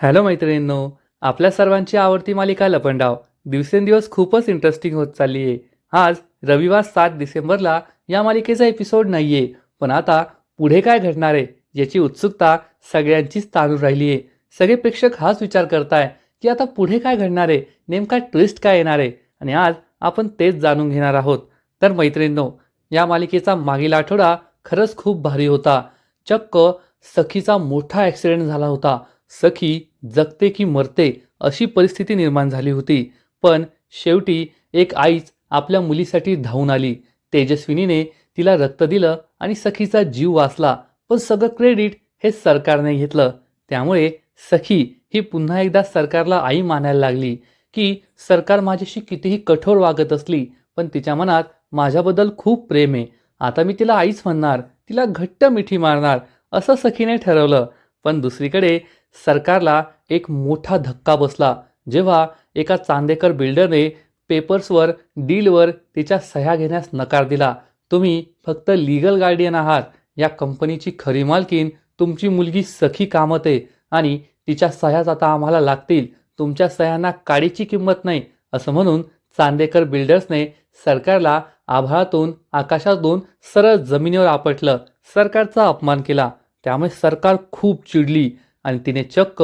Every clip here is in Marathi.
हॅलो मैत्रिणींनो आपल्या सर्वांची आवडती मालिका लपंडाव. दिवसेंदिवस खूपच इंटरेस्टिंग होत चालली आहे आज रविवार सात डिसेंबरला या मालिकेचा एपिसोड नाही आहे पण आता पुढे काय घडणार आहे याची उत्सुकता सगळ्यांचीच ताणून राहिली आहे सगळे प्रेक्षक हाच विचार करताय की आता पुढे काय घडणार आहे नेमका ट्विस्ट काय येणार आहे आणि आज आपण तेच जाणून घेणार आहोत. तर मैत्रिणींनो या मालिकेचा मागील आठवडा खरंच खूप भारी होता. चक्क सखीचा मोठा ॲक्सिडेंट झाला होता. सखी जगते की मरते अशी परिस्थिती निर्माण झाली होती. पण शेवटी एक आईच आपल्या मुलीसाठी धावून आली. तेजस्विनीने तिला रक्त दिलं आणि सखीचा जीव वाचला पण सगळं क्रेडिट हे सरकारने घेतलं. त्यामुळे सखी ही पुन्हा एकदा सरकारला आई मानायला लागली की सरकार माझ्याशी कितीही कठोर वागत असली पण तिच्या मनात माझ्याबद्दल खूप प्रेम आहे. आता मी तिला आईच म्हणणार तिला घट्ट मिठी मारणार असं सखीने ठरवलं. पण दुसरीकडे सरकारला एक मोठा धक्का बसला. जेव्हा एका चांदेकर बिल्डरने पेपर्सवर डीलवर तिच्या सह्या घेण्यास नकार दिला. तुम्ही फक्त लिगल गार्डियन आहात. या कंपनीची खरी मालकीन तुमची मुलगी सखी कामते आणि तिच्या सह्याच आता आम्हाला लागतील. तुमच्या सह्यांना काडीची किंमत नाही असं म्हणून चांदेकर बिल्डर्सने सरकारला आभाळातून आकाशातून सरळ जमिनीवर आपटलं. सरकारचा अपमान केला. त्यामुळे सरकार खूप चिडली. आणि तिने चक्क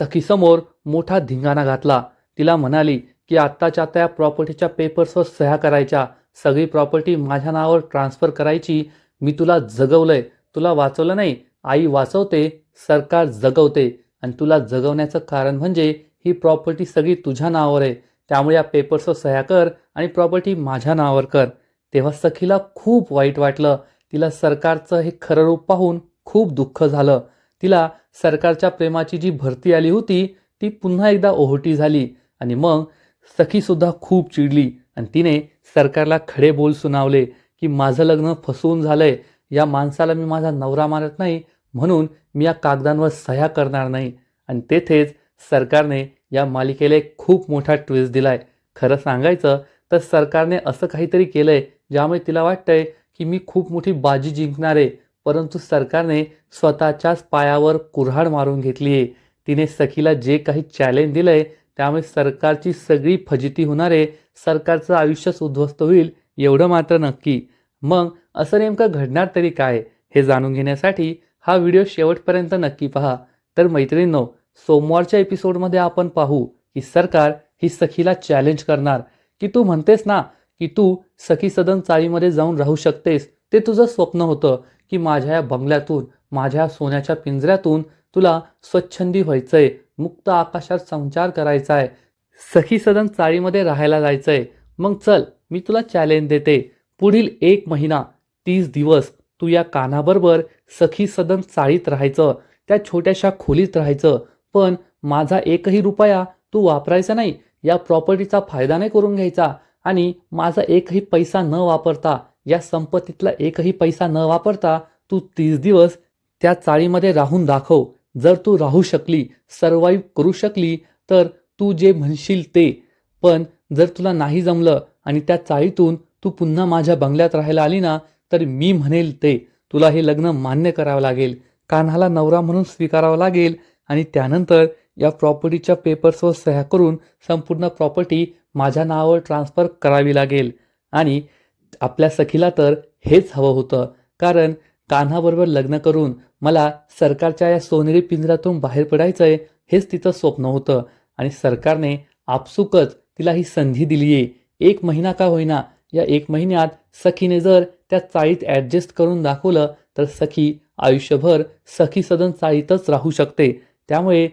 सखीसमोर मोठा धिंगाणा घातला. तिला म्हणाली की आत्ताच्या त्या प्रॉपर्टीच्या पेपर्सवर सह्या करायच्या. सगळी प्रॉपर्टी माझ्या नावावर ट्रान्सफर करायची. मी तुला जगवलंय. तुला वाचवलं नाही. आई वाचवते सरकार जगवते. आणि तुला जगवण्याचं कारण म्हणजे ही प्रॉपर्टी सगळी तुझ्या नावावर आहे. त्यामुळे या पेपर्सवर सह्या कर आणि प्रॉपर्टी माझ्या नावावर कर. तेव्हा सखीला खूप वाईट वाटलं. तिला सरकारचं हे खरं रूप पाहून खूप दुःख झालं. तिला सरकारच्या प्रेमाची जी भरती आली होती ती पुन्हा एकदा ओहोटी झाली आणि मग सखीसुद्धा खूप चिडली आणि तिने सरकारला खडे बोल सुनावले की माझं लग्न फसवून झालंय या माणसाला मी माझा नवरा मानत नाही म्हणून मी या कागदांवर सह्या करणार नाही. आणि तेथेच सरकारने या मालिकेला एक खूप मोठा ट्विस्ट दिलाय. खरं सांगायचं तर सरकारने असं काहीतरी केलंय ज्यामुळे तिला वाटतंय की मी खूप मोठी बाजी जिंकणार आहे परंतु सरकारने स्वतःच्याच पायावर कुऱ्हाड मारून घेतली आहे तिने सखीला जे काही चॅलेंज दिलंय त्यामुळे सरकारची सगळी फजिती होणार आहे सरकारचं आयुष्यच उद्ध्वस्त होईल एवढं मात्र नक्की. मग असं नेमकं घडणार तरी काय हे जाणून घेण्यासाठी हा व्हिडिओ शेवटपर्यंत नक्की पहा. तर मैत्रिणींनो सोमवारच्या एपिसोडमध्ये आपण पाहू की सरकार ही सखीला चॅलेंज करणार. की तू म्हणतेस ना की तू सखी सदन चाळीमध्ये जाऊन राहू शकतेस ते तुझं स्वप्न होतं. की माझ्या या बंगल्यातून माझ्या सोन्याच्या पिंजऱ्यातून तुला स्वच्छंदी व्हायचंय मुक्त आकाशात संचार करायचा आहे सखी सदन चाळीमध्ये राहायला जायचंय. मग चल मी तुला चॅलेंज देते. पुढील एक महिना तीस दिवस तू या कानाबरोबर सखी सदन चाळीत राहायचं त्या छोट्याशा खोलीत राहायचं. पण माझा एकही रुपया तू वापरायचा नाही या प्रॉपर्टीचा फायदा नाही करून घ्यायचा आणि माझा एकही पैसा न वापरता या संपत्तीतला एकही पैसा न वापरता तू तीस दिवस त्या चाळीमध्ये राहून दाखव. जर तू राहू शकली सर्वाईव्ह करू शकली तर तू जे म्हणशील ते. पण जर तुला नाही जमलं आणि त्या चाळीतून तू पुन्हा माझ्या बंगल्यात राहायला आली ना तर मी म्हणेल ते. तुला हे लग्न मान्य करावं लागेल. कान्हाला नवरा म्हणून स्वीकारावं लागेल आणि त्यानंतर या प्रॉपर्टीच्या पेपर्सवर सह्या करून संपूर्ण प्रॉपर्टी माझ्या नावावर ट्रान्सफर करावी लागेल. आणि आपल्या सखीला तर हेच हवं होतं. कारण कान्हाबरोबर लग्न करून मला सरकारच्या या सोनेरी पिंजऱ्यातून बाहेर पडायचं आहे हेच तिचं स्वप्न होतं. आणि सरकारने आपसुकच तिला ही संधी दिली आहे एक महिना का होईना या एक महिन्यात सखीने जर त्या चाळीत ॲडजस्ट करून दाखवलं तर सखी आयुष्यभर सखी सदन चाळीतच राहू शकते. त्यामुळे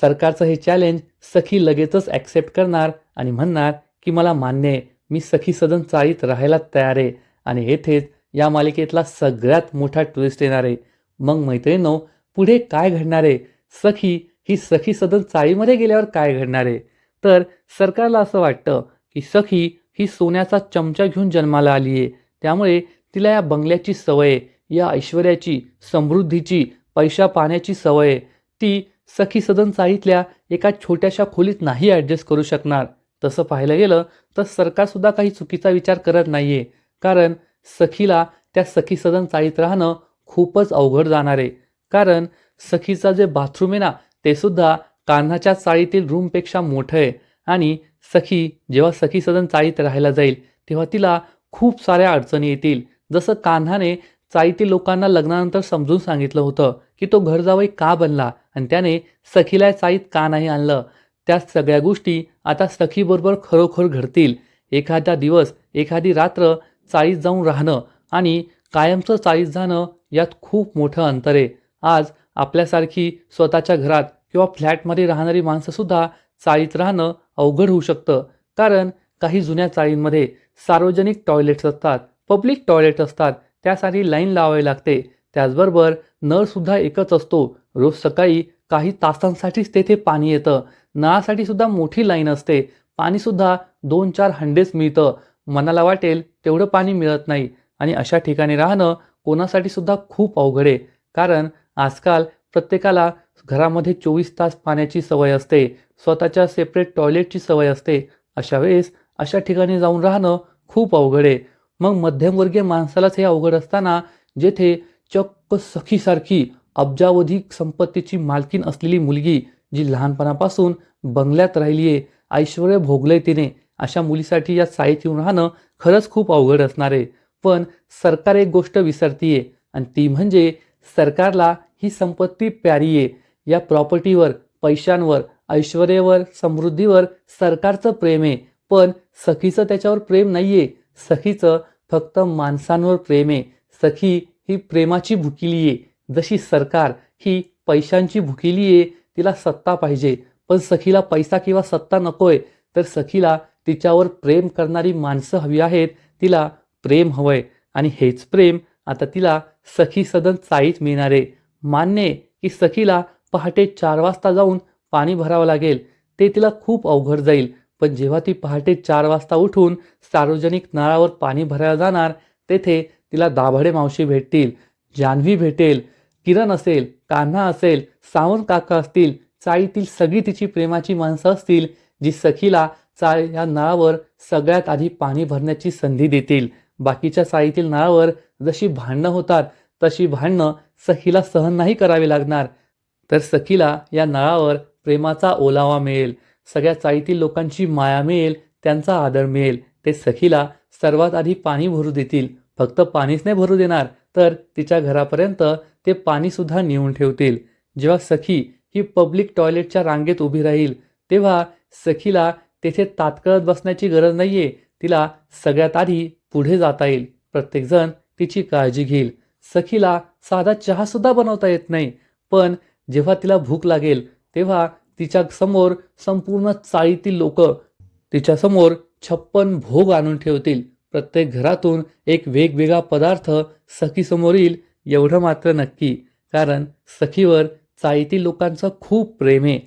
सरकारचं हे चॅलेंज सखी लगेचच ॲक्सेप्ट करणार आणि म्हणणार की मला मान्य आहे. मी सखी सदन चाळीत राहायला तयार आहे आणि येथेच या मालिकेतला सगळ्यात मोठा ट्विस्ट येणार आहे. मग मैत्रिणीनो पुढे काय घडणार आहे? सखी ही सखी सदन चाळीमध्ये गेल्यावर काय घडणार आहे? तर सरकारला असं वाटतं की सखी ही सोन्याचा चमचा घेऊन जन्माला आली आहे. त्यामुळे तिला या बंगल्याची सवय या ऐश्वर्याची समृद्धीची पैशा पाण्याची सवय ती सखी सदन चाळीतल्या एका छोट्याशा खोलीत नाही ॲडजस्ट करू शकणार. तसं पाहायला गेलं तर सरकारसुद्धा काही चुकीचा विचार करत नाही आहे कारण सखीला त्या सखी सदन चाळीत राहणं खूपच अवघड जाणार आहे. कारण सखीचं जे बाथरूम आहे ना ते सुद्धा कान्हाच्या चाळीतील रूमपेक्षा मोठं आहे. आणि सखी जेव्हा सखी सदन चाळीत राहायला जाईल तेव्हा तिला खूप साऱ्या अडचणी येतील. जसं कान्हाने चाळीतील लोकांना लग्नानंतर समजून सांगितलं होतं की तो घर जावई का बनला? आणि त्याने सखीला या चाळीत का नाही आणलं? त्या सगळ्या गोष्टी आता सखीबरोबर खरोखर घडतील. एखादा दिवस एखादी रात्र चाळीत जाऊन राहणं आणि कायमचं चाळीत जाणं यात खूप मोठं अंतर आहे. आज आपल्यासारखी स्वतःच्या घरात किंवा फ्लॅटमध्ये राहणारी माणसंसुद्धा चाळीत राहणं अवघड होऊ शकतं. कारण काही जुन्या चाळींमध्ये सार्वजनिक टॉयलेट्स असतात पब्लिक टॉयलेट असतात त्यासाठी लाईन लावावी लागते. त्याचबरोबर नळसुद्धा एकच असतो. रोज सकाळी काही तासांसाठीच तेथे पाणी येतं. नळासाठी सुद्धा मोठी लाईन असते. पाणीसुद्धा दोन चार हंडेच मिळतं. मनाला वाटेल तेवढं पाणी मिळत नाही. आणि अशा ठिकाणी राहणं कोणासाठी सुद्धा खूप अवघड आहे. कारण आजकाल प्रत्येकाला घरामध्ये चोवीस तास पाण्याची सवय असते. स्वतःच्या सेपरेट टॉयलेटची सवय असते. अशा वेळेस अशा ठिकाणी जाऊन राहणं खूप अवघड आहे. मग मध्यमवर्गीय माणसालाच हे अवघड असताना जेथे चक्क सखीसारखी अब्जावधी संपत्तीची मालकीन असलेली मुलगी जी लहानपणापासून बंगल्यात राहिली आहे ऐश्वर भोगलंय तिने. अशा मुलीसाठी या साईत येऊन राहणं खरंच खूप अवघड असणार आहे. पण सरकार एक गोष्ट विसरतीये आणि ती म्हणजे सरकारला ही संपत्ती प्यारी आहे या प्रॉपर्टीवर पैशांवर ऐश्वर्यावर समृद्धीवर सरकारचं प्रेम आहे. पण सखीचं त्याच्यावर प्रेम नाही आहे सखीचं फक्त माणसांवर प्रेम आहे. सखी ही प्रेमाची भुकिली आहे जशी सरकार ही पैशांची भुकिली आहे तिला सत्ता पाहिजे. पण सखीला पैसा किंवा सत्ता नकोय तर सखीला तिच्यावर प्रेम करणारी माणसं हवी आहेत तिला प्रेम हवंय. आणि हेच प्रेम आता तिला सखी सदन चाळीत मिळणार. आहे मान्य की सखीला पहाटे चार वाजता जाऊन पाणी भरावं लागेल. ते तिला खूप अवघड जाईल. पण जेव्हा ती पहाटे चार वाजता उठून सार्वजनिक नळावर पाणी भरायला जाणार तेथे तिला दाभाडे मावशी भेटतील. जान्हवी भेटेल किरण असेल कान्हा असेल सावंत काका असतील चाळीतील सगळी तिची प्रेमाची माणसं असतील जी सखीला चाळ या नळावर सगळ्यात आधी पाणी भरण्याची संधी देतील. बाकीच्या चाळीतील नळावर जशी भांडणं होतात तशी भांडणं सखीला सहन नाही करावी लागणार. तर सखीला या नळावर प्रेमाचा ओलावा मिळेल. सगळ्या चाळीतील लोकांची माया मिळेल त्यांचा आदर मिळेल. ते सखीला सर्वात आधी पाणी भरू देतील. फक्त पाणीच नाही भरू देणार तर तिच्या घरापर्यंत ते पाणीसुद्धा नेऊन ठेवतील. जेव्हा सखी ही पब्लिक टॉयलेटच्या रांगेत उभी राहील तेव्हा सखीला तेथे तात्काळत बसण्याची गरज नाही आहे तिला सगळ्यात आधी पुढे जाता येईल. प्रत्येकजण तिची काळजी घेईल. सखीला साधा चहासुद्धा बनवता येत नाही. पण जेव्हा तिला भूक लागेल तेव्हा तिच्या समोर संपूर्ण चाळीतील लोक तिच्यासमोर छप्पन भोग आणून ठेवतील. प्रत्येक घरातून एक वेगवेगळा पदार्थ सखीसमोर येईल एवढं मात्र नक्की. कारण सखीवर चाळीतील लोकांचं खूप प्रेम आहे.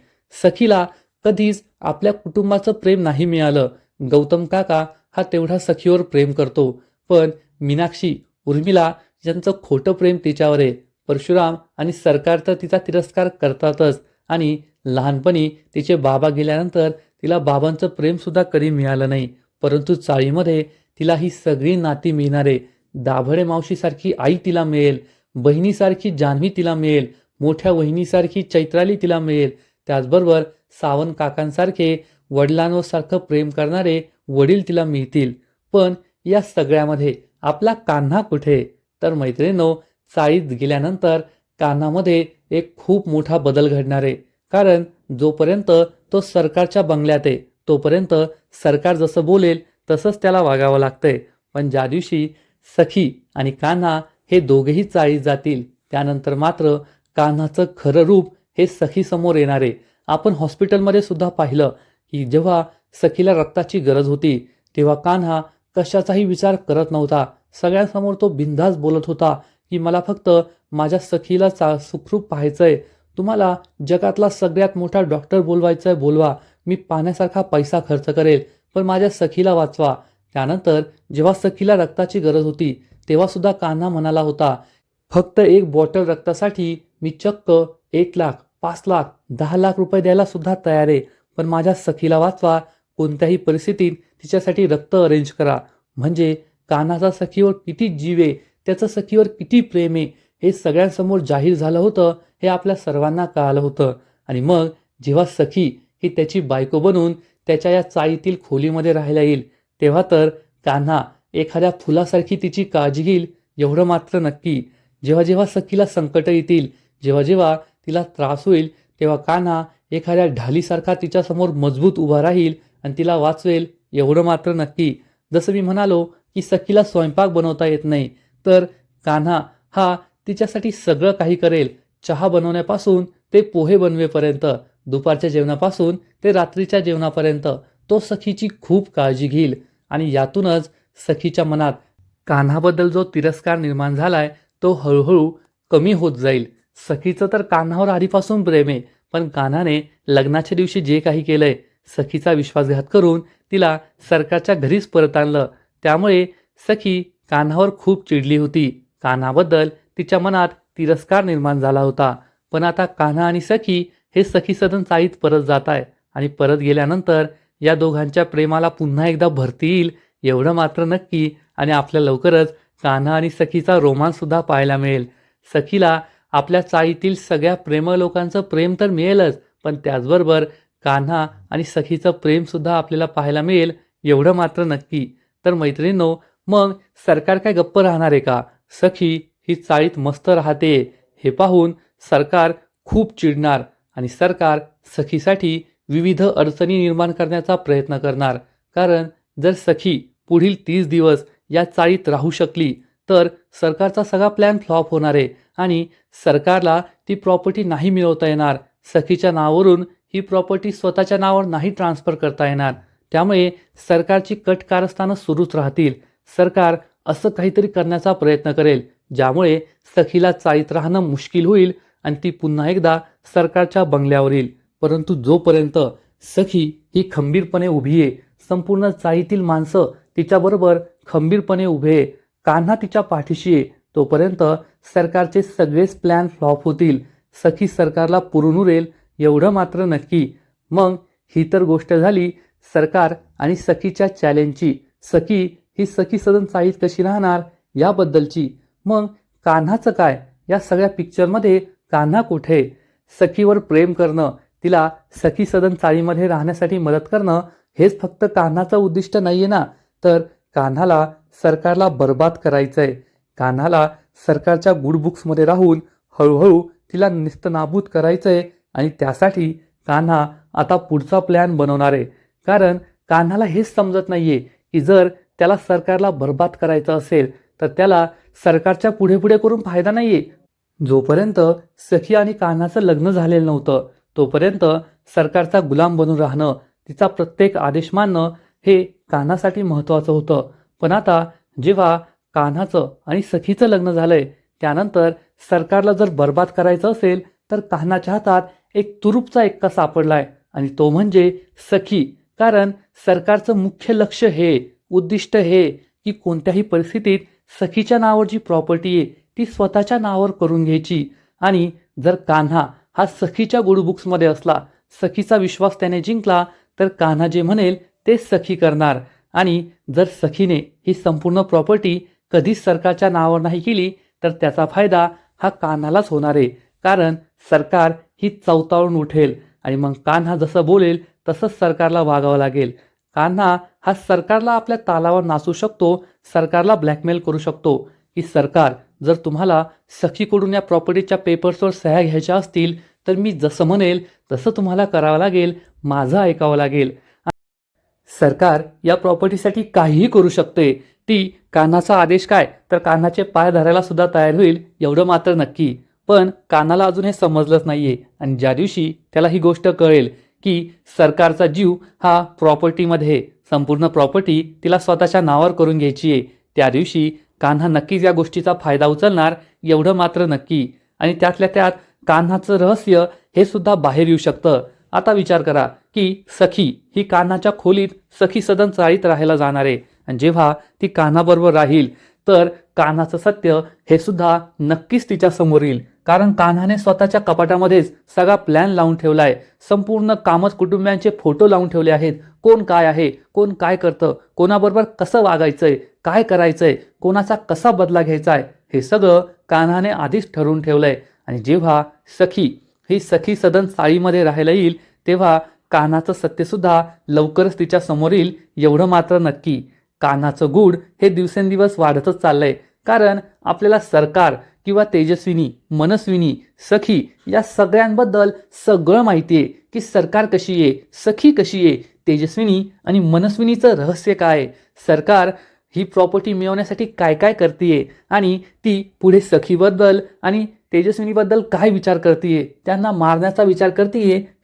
सखीला कधीच आपल्या कुटुंबाचं प्रेम नाही मिळालं. गौतम काका हा तेवढा सखीवर प्रेम करतो. पण मीनाक्षी उर्मिला यांचं खोटं प्रेम तिच्यावर आहे. परशुराम आणि सरकार तर तिचा तिरस्कार करतातच. आणि लहानपणी तिचे बाबा गेल्यानंतर तिला बाबांचं प्रेमसुद्धा कधी मिळालं नाही. परंतु चाळीमध्ये तिला ही सगळी नाती मिळणारे दाभडे मावशीसारखी आई तिला मिळेल बहिणीसारखी जान्हवी तिला मिळेल मोठ्या वहिनीसारखी चैत्राली तिला मिळेल. त्याचबरोबर सावंत काकांसारखे वडिलांवरसारखं प्रेम करणारे वडील तिला मिळतील. पण या सगळ्यामध्ये आपला कान्हा कुठे? तर मैत्रिणींनो चाळीत गेल्यानंतर कान्हामध्ये एक खूप मोठा बदल घडणार. आहे कारण जोपर्यंत तो सरकारच्या बंगल्यात आहे तोपर्यंत सरकार जसं बोलेल तसंच त्याला वागावं लागतंय. पण ज्या दिवशी सखी आणि कान्हा हे दोघेही चाळीत जातील त्यानंतर मात्र कान्हाचं खरं रूप हे सखीसमोर येणार. आहे आपण हॉस्पिटलमध्ये सुद्धा पाहिलं की जेव्हा सखीला रक्ताची गरज होती तेव्हा कान्हा कशाचाही विचार करत नव्हता. सगळ्यांसमोर तो बिंदास बोलत होता की मला फक्त माझ्या सखीला चा सुखरूप पाहायचंय. तुम्हाला जगातला सगळ्यात मोठा डॉक्टर बोलवायचा आहे बोलवा. मी पाण्यासारखा पैसा खर्च करेल. पण माझ्या सखीला वाचवा. त्यानंतर जेव्हा सखीला रक्ताची गरज होती तेव्हा सुद्धा कान्हा म्हणाला होता फक्त एक बॉटल रक्तासाठी मी चक्क एक लाख पाच लाख दहा लाख रुपये द्यायला सुद्धा तयार आहे. पण माझ्या सखीला वाचवा. कोणत्याही परिस्थितीत तिच्यासाठी रक्त अरेंज करा. म्हणजे कान्हाचा सखीवर किती जीव आहे त्याचं सखीवर किती प्रेम आहे हे सगळ्यांसमोर जाहीर झालं होतं हे आपल्या सर्वांना कळालं होतं. आणि मग जेव्हा सखी ही त्याची बायको बनून त्याच्या या चाळीतील खोलीमध्ये राहायला येईल. तेव्हा तर कान्हा एखाद्या फुलासारखी तिची काळजी घेईल एवढं मात्र नक्की. जेव्हा जेव्हा सखीला संकट येतील जेव्हा जेव्हा तिला त्रास होईल तेव्हा कान्हा एखाद्या ढालीसारखा तिच्यासमोर मजबूत उभा राहील आणि तिला वाचवेल एवढं मात्र नक्की. जसं मी म्हणालो की सखीला स्वयंपाक बनवता येत नाही तर कान्हा हा तिच्यासाठी सगळं काही करेल. चहा बनवण्यापासून ते पोहे बनवेपर्यंत. दुपारच्या जेवणापासून ते रात्रीच्या जेवणापर्यंत तो सखीची खूप काळजी घेईल आणि यातूनच सखीच्या मनात कान्हाबद्दल जो तिरस्कार निर्माण झालाय तो हळूहळू कमी होत जाईल. सखीचं तर कान्हावर आधीपासून प्रेम आहे पण कान्हाने लग्नाच्या दिवशी जे काही केलंय सखीचा विश्वासघात करून तिला सरकारच्या घरीच परत आणलं. त्यामुळे सखी कान्हावर खूप चिडली होती. कान्हाबद्दल तिच्या मनात तिरस्कार निर्माण झाला होता. पण आता कान्हा आणि सखी हे सखी सदन चाळीत परत जात आहे आणि परत गेल्यानंतर या दोघांच्या प्रेमाला पुन्हा एकदा भरती येईल एवढं मात्र नक्की आणि आपल्या लवकरच कान्हा आणि सखीचा रोमांससुद्धा पाहायला मिळेल. सखीला आपल्या चाळीतील सगळ्या प्रेम लोकांचं प्रेम तर मिळेलच पण त्याचबरोबर कान्हा आणि सखीचं प्रेमसुद्धा आपल्याला पाहायला मिळेल एवढं मात्र नक्की. तर मैत्रिणींनो मग सरकार काय गप्प राहणार आहे का? सखी ही चाळीत मस्त राहते हे पाहून सरकार खूप चिडणार. आणि सरकार सखीसाठी विविध अडचणी निर्माण करण्याचा प्रयत्न करणार. कारण जर सखी पुढील तीस दिवस या चाळीत राहू शकली तर सरकारचा सगळा प्लॅन फ्लॉप होणार आहे आणि सरकारला ती प्रॉपर्टी नाही मिळवता येणार. सखीच्या नावावरून ही प्रॉपर्टी स्वतःच्या नावावर नाही ट्रान्सफर करता येणार. त्यामुळे सरकारची कट कारस्थानं सुरूच राहतील. सरकार असं काहीतरी करण्याचा प्रयत्न करेल ज्यामुळे सखीला चाळीत राहणं मुश्किल होईल आणि ती पुन्हा एकदा सरकारच्या बंगल्यावर येईल. परंतु जोपर्यंत सखी ही खंबीरपणे उभी आहे संपूर्ण चाळीतील माणसं तिच्याबरोबर खंबीरपणे उभे आहे कान्हा तिच्या पाठीशी आहे तोपर्यंत सरकारचे सगळेच प्लॅन फ्लॉप होतील. सखी सरकारला पुरून उरेल एवढं मात्र नक्की. मग ही तर गोष्ट झाली सरकार आणि सखीच्या चॅलेंजची. सखी ही सखी सदन चाळीत कशी राहणार? याबद्दलची. मग कान्हाचं काय? या सगळ्या पिक्चरमध्ये कान्हा कुठे? सखीवर प्रेम करणं तिला सखी सदन चाळीमध्ये राहण्यासाठी मदत करणं हेच फक्त कान्हाचं उद्दिष्ट नाहीये ना? तर कान्हाला सरकारला बर्बाद करायचंय. कान्हाला सरकारच्या गुड बुक्समध्ये राहून हळूहळू तिला निस्तनाबूत करायचंय आणि त्यासाठी कान्हा आता पुढचा प्लॅन बनवणार आहे. कारण कान्हाला हेच समजत नाहीये की जर त्याला सरकारला बर्बाद करायचं असेल तर त्याला सरकारच्या पुढे पुढे करून फायदा नाहीये. जोपर्यंत सखी आणि कान्हाचं लग्न झालेलं नव्हतं तोपर्यंत सरकारचा गुलाम बनून राहणं तिचा प्रत्येक आदेश मानणं हे कान्हासाठी महत्त्वाचं होतं. पण आता जेव्हा कान्हाचं आणि सखीचं लग्न झालंय त्यानंतर सरकारला जर बर्बाद करायचं असेल तर कान्हाच्या हातात एक तुरुपचा एक्का सापडलाय आणि तो म्हणजे सखी. कारण सरकारचं मुख्य लक्ष हे उद्दिष्ट हे की कोणत्याही परिस्थितीत सखीच्या नावावर जी प्रॉपर्टी आहे ती स्वतःच्या नावावर करून घ्यायची. आणि जर कान्हा हा सखीच्या गुडबुक्समध्ये असला सखीचा विश्वास त्याने जिंकला तर कान्हा जे म्हणेल ते सखी करणार. आणि जर सखीने ही संपूर्ण प्रॉपर्टी कधीच सरकारच्या नावावर नाही केली तर त्याचा फायदा हा कान्हालाच होणार आहे. कारण सरकार ही चौताळून उठेल. आणि मग कान्हा जसं बोलेल तसंच सरकारला वागावं लागेल. कान्हा हा सरकारला आपल्या तालावर नाचू शकतो सरकारला ब्लॅकमेल करू शकतो. की सरकार जर तुम्हाला सखीकडून या प्रॉपर्टीच्या पेपर्सवर सह्या घ्यायच्या असतील तर मी जसं म्हणेल तसं तुम्हाला करावं लागेल माझं ऐकावं लागेल. सरकार या प्रॉपर्टीसाठी काहीही करू शकते. ती कानाचा आदेश काय? तर कानाचे पाय धरायला सुद्धा तयार होईल एवढं मात्र नक्की. पण कानाला अजून हे समजलंच नाही आहे आणि ज्या दिवशी त्याला ही गोष्ट कळेल की सरकारचा जीव हा प्रॉपर्टीमध्ये संपूर्ण प्रॉपर्टी तिला स्वतःच्या नावावर करून घ्यायची आहे त्या दिवशी कान्हा नक्कीच या गोष्टीचा फायदा उचलणार एवढं मात्र नक्की. आणि त्यातल्या त्यात कान्हाचं रहस्य हे सुद्धा बाहेर येऊ शकतं. आता विचार करा की सखी ही कान्हाच्या खोलीत सखी सदन चाळीत राहायला जाणार. आहे आणि जेव्हा ती कान्हाबरोबर राहील तर कान्हाचं सत्य हे सुद्धा नक्कीच तिच्या समोर येईल. कारण कान्हाने स्वतःच्या कपाटामध्येच सगळा प्लॅन लावून ठेवलाय. संपूर्ण कामत कुटुंबियांचे फोटो लावून ठेवले आहेत. कोण काय आहे? कोण काय करतं? कोणाबरोबर कसं वागायचंय? काय करायचंय? कोणाचा कसा बदला घ्यायचा आहे हे सगळं कान्हाने आधीच ठरवून ठेवलंय. आणि जेव्हा सखी ही सखी सदन साळीमध्ये राहायला येईल तेव्हा कान्हाचं सत्यसुद्धा लवकरच तिच्या समोर येईल एवढं मात्र नक्की. कान्हाचं गूढ हे दिवसेंदिवस वाढतच चाललंय. कारण आपल्याला सरकार किंवा तेजस्विनी मनस्विनी सखी या सगळ्यांबद्दल सगळं माहिती आहे की सरकार कशी आहे सखी कशी आहे तेजस्विनी आणि मनस्विनीचं रहस्य काय आहे? सरकार ही प्रॉपर्टी मिळवण्यासाठी काय काय करते आणि ती पुढे सखीबद्दल आणि तेजस्विनीबद्दल काय विचार करते त्यांना मारण्याचा विचार करते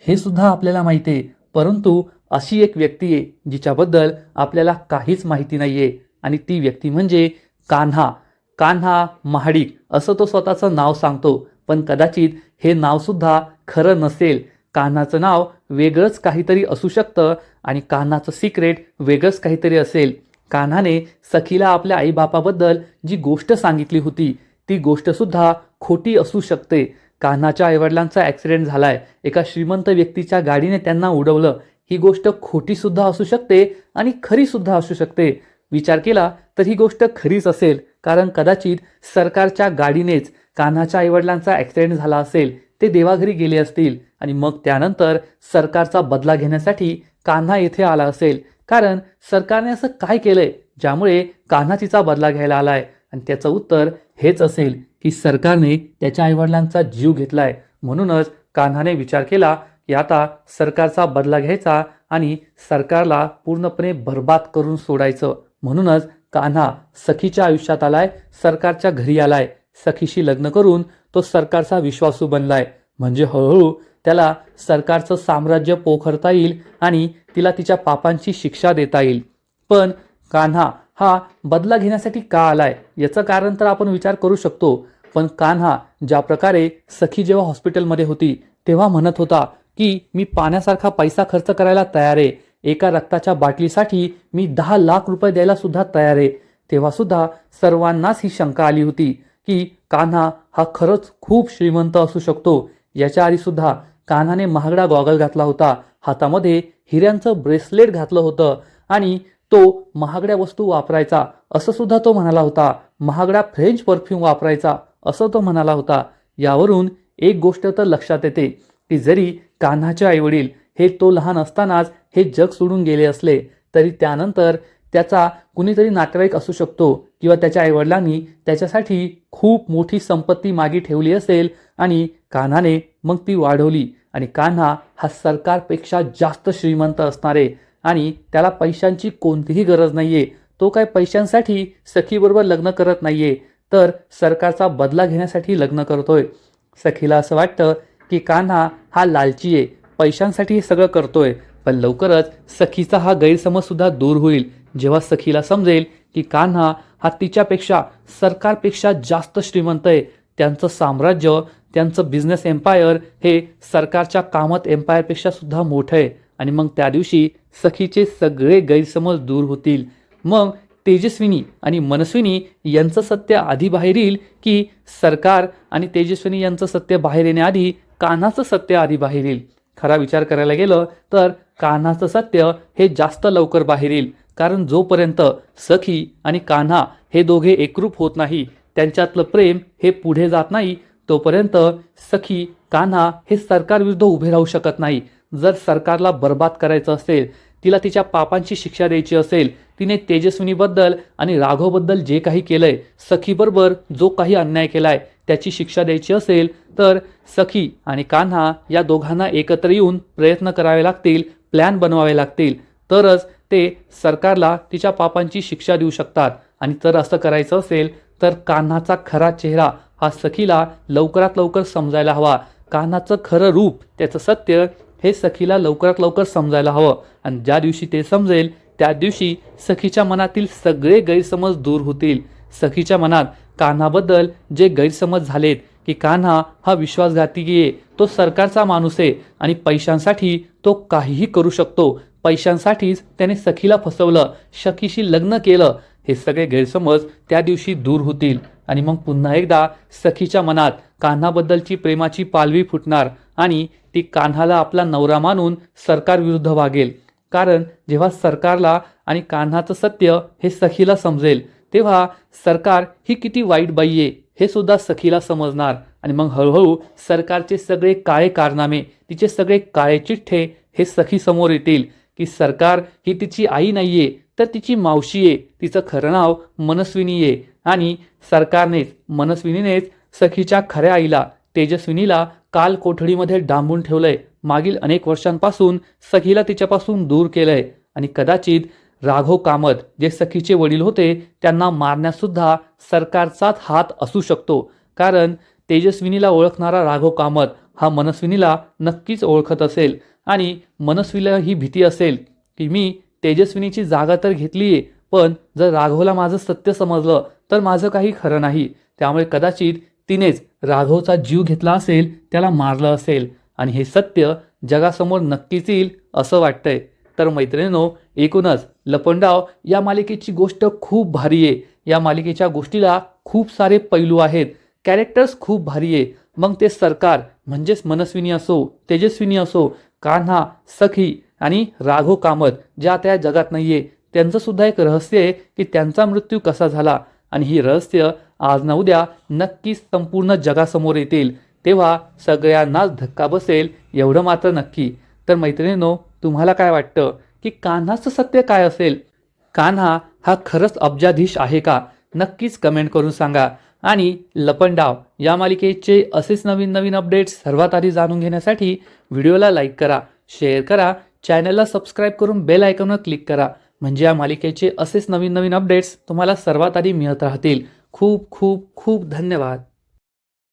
हे सुद्धा आपल्याला माहिती आहे परंतु अशी एक व्यक्ती आहे जिच्याबद्दल आपल्याला काहीच माहिती नाही आहे आणि ती व्यक्ती म्हणजे कान्हा. कान्हा महाडिक असं तो स्वतःचं नाव सांगतो. पण कदाचित हे नावसुद्धा खरं नसेल. कान्हाचं नाव वेगळंच काहीतरी असू शकतं आणि कान्हाचं सिक्रेट वेगळंच काहीतरी असेल. कान्हाने सखीला आपल्या आईबापाबद्दल जी गोष्ट सांगितली होती ती गोष्टसुद्धा खोटी असू शकते. कान्हाच्या आईवडिलांचा ॲक्सिडेंट झालाय. एका श्रीमंत व्यक्तीच्या गाडीने त्यांना उडवलं. ही गोष्ट खोटीसुद्धा असू शकते आणि खरीसुद्धा असू शकते. विचार केला तर ही गोष्ट खरीच असेल. कारण कदाचित सरकारच्या गाडीनेच कान्हाच्या आईवडिलांचा ॲक्सिडेंट झाला असेल ते देवाघरी गेले असतील आणि मग त्यानंतर सरकारचा बदला घेण्यासाठी कान्हा येथे आला असेल. कारण सरकारने असं काय केलंय ज्यामुळे कान्हा तिचा बदला घ्यायला आलाय? आणि त्याचं उत्तर हेच असेल की सरकारने त्याच्या आईवडिलांचा जीव घेतलाय. म्हणूनच कान्हाने विचार केला की आता सरकारचा बदला घ्यायचा आणि सरकारला पूर्णपणे बर्बाद करून सोडायचं. म्हणूनच कान्हा सखीच्या आयुष्यात आलाय सरकारच्या घरी आलाय. सखीशी लग्न करून तो सरकारचा विश्वासू बनलाय. म्हणजे हळूहळू त्याला सरकारचं साम्राज्य पोखरता येईल आणि तिला तिच्या पापांची शिक्षा देता येईल. पण कान्हा हा बदला घेण्यासाठी का आलाय? याचं कारण तर आपण विचार करू शकतो. पण कान्हा ज्या प्रकारे सखी जेव्हा हॉस्पिटलमध्ये होती तेव्हा म्हणत होता की मी पाण्यासारखा पैसा खर्च करायला तयार आहे. एका रक्ताच्या बाटलीसाठी मी दहा लाख रुपये द्यायला सुद्धा तयार आहे. तेव्हा सुद्धा सर्वांनाच ही शंका आली होती की कान्हा हा खरंच खूप श्रीमंत असू शकतो. याच्या आधी सुद्धा कान्हाने महागडा गॉगल घातला होता. हातामध्ये हिऱ्यांचं ब्रेसलेट घातलं होतं आणि तो महागड्या वस्तू वापरायचा असं सुद्धा तो म्हणाला होता. महागडा फ्रेंच परफ्यूम वापरायचा असं तो म्हणाला होता. यावरून एक गोष्ट तर लक्षात येते की जरी कान्हाचे आईवडील हे तो लहान असतानाच हे जग सोडून गेले असले तरी त्यानंतर त्याचा कुणीतरी नातेवाईक असू शकतो किंवा त्याच्या आईवडिलांनी त्याच्यासाठी खूप मोठी संपत्ती मागे ठेवली असेल आणि कान्हाने मग ती वाढवली. आणि कान्हा हा सरकारपेक्षा जास्त श्रीमंत असणारे आणि त्याला पैशांची कोणतीही गरज नाही आहे तो काय पैशांसाठी सखीबरोबर लग्न करत नाही आहे तर सरकारचा बदला घेण्यासाठी लग्न करतोय. सखीला असं वाटतं की कान्हा हा लालची आहे पैशांसाठी हे सगळं करतोय. पण लवकरच सखीचा हा गैरसमजसुद्धा दूर होईल. जेव्हा सखीला समजेल की कान्हा हा तिच्यापेक्षा सरकारपेक्षा जास्त श्रीमंत आहे त्यांचं साम्राज्य त्यांचं बिझनेस एम्पायर हे सरकारच्या कामत एम्पायरपेक्षा सुद्धा मोठं आहे. आणि मग त्या दिवशी सखीचे सगळे गैरसमज दूर होतील. मग तेजस्विनी आणि मनस्विनी यांचं सत्य आधी बाहेर येईल की सरकार आणि तेजस्विनी यांचं सत्य बाहेर येण्याआधी कान्हाचं सत्य आधी बाहेर येईल. खरा विचार करायला गेलं तर कान्हाचं सत्य हे जास्त लवकर बाहेर येईल. कारण जोपर्यंत सखी आणि कान्हा हे दोघे एकरूप होत नाही त्यांच्यातलं प्रेम हे पुढे जात नाही तोपर्यंत सखी कान्हा हे सरकारविरुद्ध उभे राहू शकत नाही. जर सरकारला बर्बाद करायचं असेल तिला तिच्या पापांची शिक्षा द्यायची असेल तिने तेजस्विनीबद्दल आणि राघवबद्दल जे काही केलंय सखीबरोबर जो काही अन्याय केलाय त्याची शिक्षा द्यायची असेल तर सखी आणि कान्हा या दोघांना एकत्र येऊन प्रयत्न करावे लागतील प्लॅन बनवावे लागतील. तरच ते सरकारला तिच्या पापांची शिक्षा देऊ शकतात. आणि जर असं करायचं असेल तर कान्हाचा खरा चेहरा हा सखीला लवकरात लवकर समजायला हवा. कान्हाचं खरं रूप त्याचं सत्य हे सखीला लवकरात लवकर समजायला हवं. आणि ज्या दिवशी ते समजेल त्या दिवशी सखीच्या मनातील सगळे गैरसमज दूर होतील. सखीच्या मनात कान्हाबद्दल जे गैरसमज झालेत की कान्हा हा विश्वासघाती आहे तो सरकारचा माणूस आहे आणि पैशांसाठी तो काहीही करू शकतो. पैशांसाठीच त्याने सखीला फसवलं सखीशी लग्न केलं. हे सगळे गैरसमज त्या दिवशी दूर होतील. आणि मग पुन्हा एकदा सखीच्या मनात कान्हाबद्दलची प्रेमाची पालवी फुटणार आणि ती कान्हाला आपला नवरा मानून सरकारविरुद्ध वागेल. कारण जेव्हा सरकारला आणि कान्हाचं सत्य हे सखीला समजेल तेव्हा सरकार ही किती वाईट बाई आहे हे सुद्धा सखीला समजणार. आणि मग हळूहळू सरकारचे सगळे काळे कारनामे तिचे सगळे काळे चिठ्ठे हे सखी समोर येतील की सरकार ही तिची आई नाही आहे तर तिची मावशी आहे. तिचं खरं नाव मनस्विनी आहे. आणि सरकारनेच मनस्विनीनेच सखीच्या खऱ्या आईला तेजस्विनीला काल कोठडीमध्ये डांबून ठेवलंय. मागील अनेक वर्षांपासून सखीला तिच्यापासून दूर केलंय. आणि कदाचित राघव कामत जे सखीचे वडील होते त्यांना मारण्यासुद्धा सरकारचाच हात असू शकतो. कारण तेजस्विनीला ओळखणारा राघव कामत हा मनस्विनीला नक्कीच ओळखत असेल आणि मनस्वीला ही भीती असेल की मी तेजस्विनीची जागा तर घेतली आहे पण जर राघवला माझं सत्य समजलं तर माझं काही खरं नाही. त्यामुळे कदाचित तिनेच राघवचा जीव घेतला असेल त्याला मारलं असेल. आणि हे सत्य जगासमोर नक्कीच येईल असं वाटतंय. तर मैत्रिणींनो एकूणच लपंडाव या मालिकेची गोष्ट खूप भारी आहे. या मालिकेच्या गोष्टीला खूप सारे पैलू आहेत. कॅरेक्टर्स खूप भारी आहे. मग ते सरकार म्हणजेच मनस्विनी असो तेजस्विनी असो कान्हा सखी आणि राघव कामत ज्या त्या जगात नाहीये. त्यांचं सुद्धा एक रहस्य आहे की त्यांचा मृत्यू कसा झाला आणि ही रहस्य आज ना उद्या नक्कीच संपूर्ण जगासमोर येतील. तेव्हा सगळ्यांनाच धक्का बसेल एवढं मात्र नक्की. तर मैत्रिणींनो तुम्हाला काय वाटतं की कान्हाचं सत्य काय असेल? कान्हा हा खरंच अब्जाधीश आहे का? नक्कीच कमेंट करून सांगा. आणि लपंडाव या मालिकेचे असेच नवीन नवीन अपडेट्स सर्वात आधी जाणून घेण्यासाठी व्हिडिओला लाईक करा शेअर करा चॅनलला सबस्क्राईब करून बेल आयकॉनवर क्लिक करा. म्हणजे या मालिकेचे असेच नवीन नवीन अपडेट्स तुम्हाला सर्वात आधी मिळत राहतील. खूप खूप खूप धन्यवाद.